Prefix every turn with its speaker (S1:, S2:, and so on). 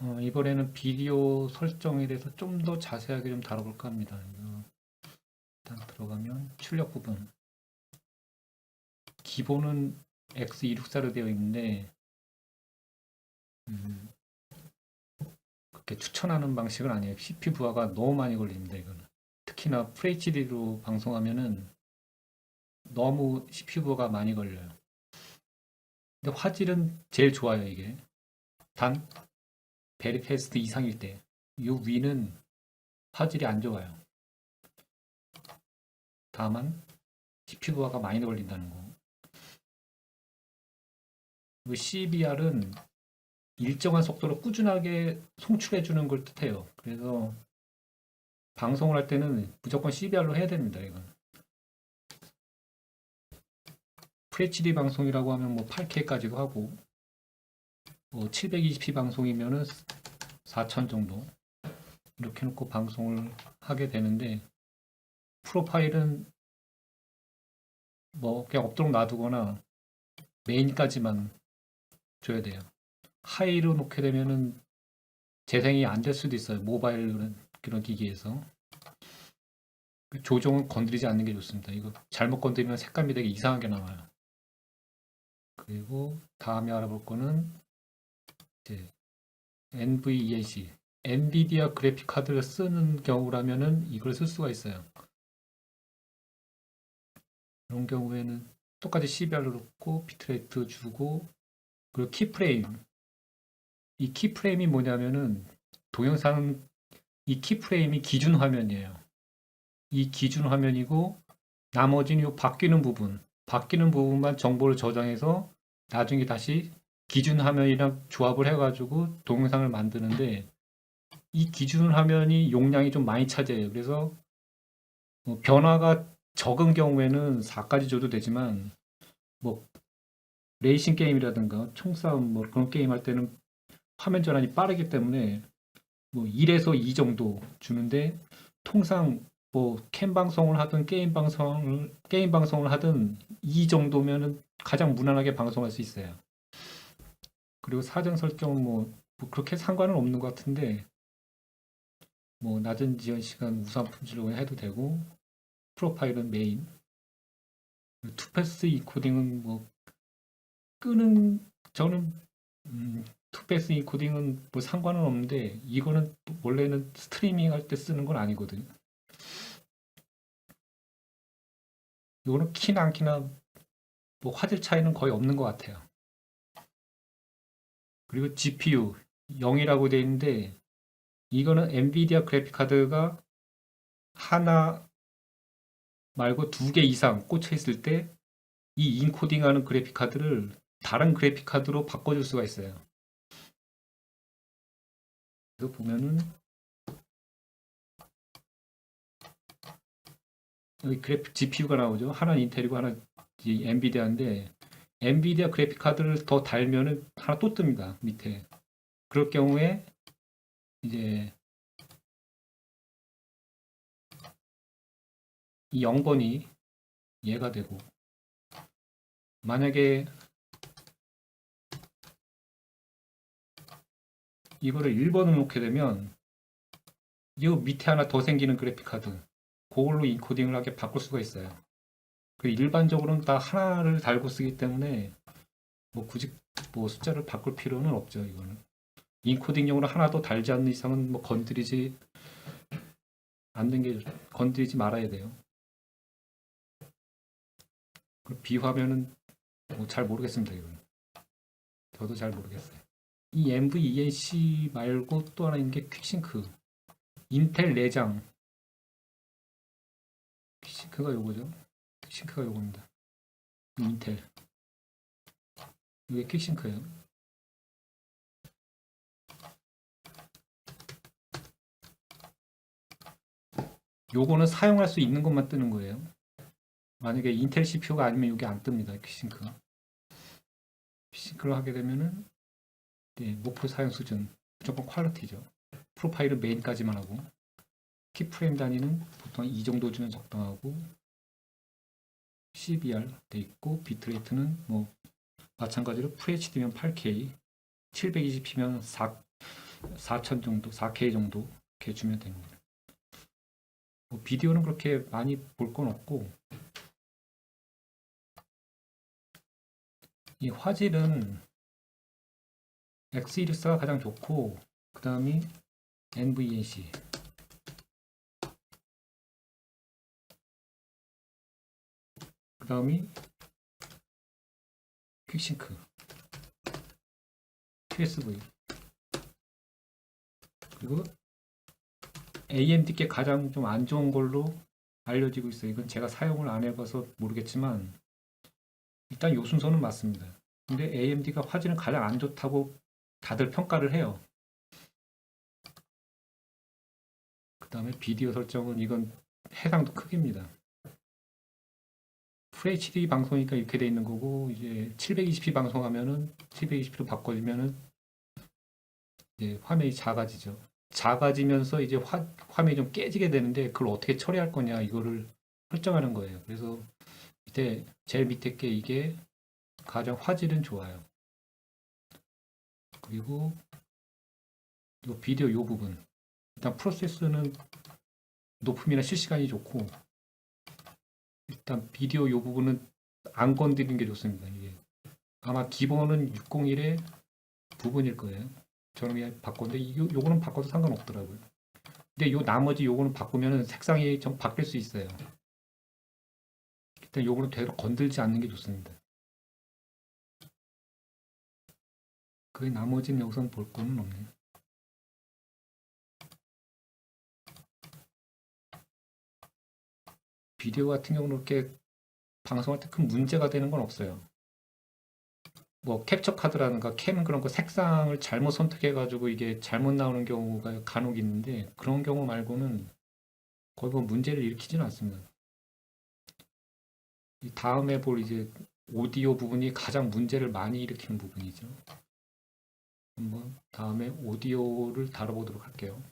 S1: 어, 이번에는 비디오 설정에 대해서 좀 더 자세하게 좀 다뤄볼까 합니다. 일단 들어가면 출력 부분. 기본은 X264로 되어 있는데, 음, 그렇게 추천하는 방식은 아니에요. CPU 부하가 너무 많이 걸립니다, 이거는. 특히나 FHD로 방송하면은 너무 CPU 부하가 많이 걸려요. 근데 화질은 제일 좋아요, 이게. 단, 베리페스트 이상일 때, 이 위는 화질이 안 좋아요. 다만, CPU 부하가 많이 걸린다는 거. 그 CBR은 일정한 속도로 꾸준하게 송출해 주는 걸 뜻해요. 그래서 방송을 할 때는 무조건 CBR로 해야 됩니다. 이건. FHD 방송이라고 하면 뭐 8K까지도 하고 뭐 720p 방송이면은 4000 정도 이렇게 놓고 방송을 하게 되는데 프로파일은 뭐 그냥 없도록 놔두거나 메인까지만 줘야 돼요. 하이로 놓게 되면은 재생이 안 될 수도 있어요. 모바일 그런, 기기에서. 그 조정은 건드리지 않는 게 좋습니다. 이거 잘못 건드리면 색감이 되게 이상하게 나와요. 그리고 다음에 알아볼 거는 이제 NVENC, 엔비디아 그래픽 카드를 쓰는 경우라면은 이걸 쓸 수가 있어요. 그런 경우에는 똑같이 CBR로 놓고 비트레이트 주고 그리고 키프레임 이 키프레임이 뭐냐면은 동영상 이 키프레임이 기준 화면이에요. 이 기준 화면이고 나머지는 요 바뀌는 부분 바뀌는 부분만 정보를 저장해서 나중에 다시 기준 화면이랑 조합을 해가지고 동영상을 만드는데 이 기준 화면이 용량이 좀 많이 차지해요. 그래서 뭐 변화가 적은 경우에는 4까지 줘도 되지만 뭐 레이싱 게임이라든가 총싸움 뭐 그런 게임 할 때는 화면 전환이 빠르기 때문에 뭐 1에서 2 정도 주는데 통상 뭐 캠 방송을 하든 게임 방송을 게임 방송을 하든 2 정도면은 가장 무난하게 방송할 수 있어요. 그리고 사전 설정은 뭐, 뭐 그렇게 상관은 없는 것 같은데 뭐 낮은 지연 시간 우선 품질로 해도 되고 프로파일은 메인 투패스 이코딩은 뭐 끄는 저는 음, 투패스 이코딩은 뭐 상관은 없는데 이거는 원래는 스트리밍 할 때 쓰는 건 아니거든요. 이거는 키나 안 키나 뭐 화질 차이는 거의 없는 것 같아요. 그리고 GPU 0이라고 되어 있는데 이거는 엔비디아 그래픽 카드가 하나 말고 두 개 이상 꽂혀 있을 때 이 인코딩하는 그래픽 카드를 다른 그래픽 카드로 바꿔줄 수가 있어요. 그래서 보면은 여기 그래픽 GPU가 나오죠. 하나는 인텔이고 하나 이 엔비디아인데 엔비디아 그래픽 카드를 더 달면은 하나 또 뜹니다. 밑에. 그럴 경우에 이제 이 0번이 얘가 되고 만약에 이거를 1번으로 놓게 되면 이 밑에 하나 더 생기는 그래픽 카드 그걸로 인코딩을 하게 바꿀 수가 있어요. 그 일반적으로는 다 하나를 달고 쓰기 때문에 뭐 굳이 뭐 숫자를 바꿀 필요는 없죠. 이거는 인코딩용으로 하나 더 달지 않는 이상은 뭐 건드리지 않는 게 건드리지 말아야 돼요. 그 비화면은 뭐 잘 모르겠습니다. 이거는 저도 잘 모르겠어요. 이 MVENC 말고 또 하나 있는 게 퀵싱크 인텔 내장 퀵싱크가 요거죠. 퀵싱크가 요겁니다. 인텔 이게 퀵싱크예요. 요거는 사용할 수 있는 것만 뜨는 거예요. 만약에 인텔 CPU가 아니면 이게 안 뜹니다. 퀵싱크. 퀵싱크를 하게 되면은 네, 목표 사용 수준 무조건 퀄리티죠. 프로파일은 메인까지만 하고 키프레임 단위는 보통 이 정도 주면 적당하고 CBR 돼 있고 비트레이트는 뭐 마찬가지로 FHD면 8K 720p면 4 4000 정도, 4K 정도 이렇게 주면 됩니다. 뭐 비디오는 그렇게 많이 볼 건 없고 이 화질은 X114가 가장 좋고 그 다음이 NVNC 그 다음이 퀵싱크 QSV 그리고 AMD께 가장 좀 안 좋은 걸로 알려지고 있어요. 이건 제가 사용을 안 해봐서 모르겠지만 일단 요 순서는 맞습니다. 근데 AMD가 화질은 가장 안 좋다고 다들 평가를 해요. 그 다음에 비디오 설정은 이건 해상도 크기입니다. FHD 방송이니까 이렇게 돼 있는 거고 이제 720p 방송하면은 720p로 바꿔주면은 이제 화면이 작아지죠. 작아지면서 이제 화, 화면이 좀 깨지게 되는데 그걸 어떻게 처리할 거냐 이거를 설정하는 거예요. 그래서 밑에 제일 밑에 게 이게 가장 화질은 좋아요. 그리고 요 비디오 요 부분 일단 프로세스는 높음이나 실시간이 좋고 일단 비디오 요 부분은 안 건드리는 게 좋습니다. 이게 아마 기본은 601의 부분일 거예요. 저는 그냥 바꿨는데 이- 요, 요거는 바꿔도 상관없더라고요. 근데 요 나머지 요거는 바꾸면은 색상이 좀 바뀔 수 있어요. 일단 요거는 되도록 건들지 않는 게 좋습니다. 그 나머지는 여기서는 볼 거는 없네요. 비디오 같은 경우는 이렇게 방송할 때 큰 문제가 되는 건 없어요. 뭐 캡처 카드라든가 캠 그런 거 색상을 잘못 선택해 가지고 이게 잘못 나오는 경우가 간혹 있는데 그런 경우 말고는 거의 뭐 문제를 일으키지는 않습니다. 이 다음에 볼 이제 오디오 부분이 가장 문제를 많이 일으키는 부분이죠. 한번 다음에 오디오를 다뤄보도록 할게요.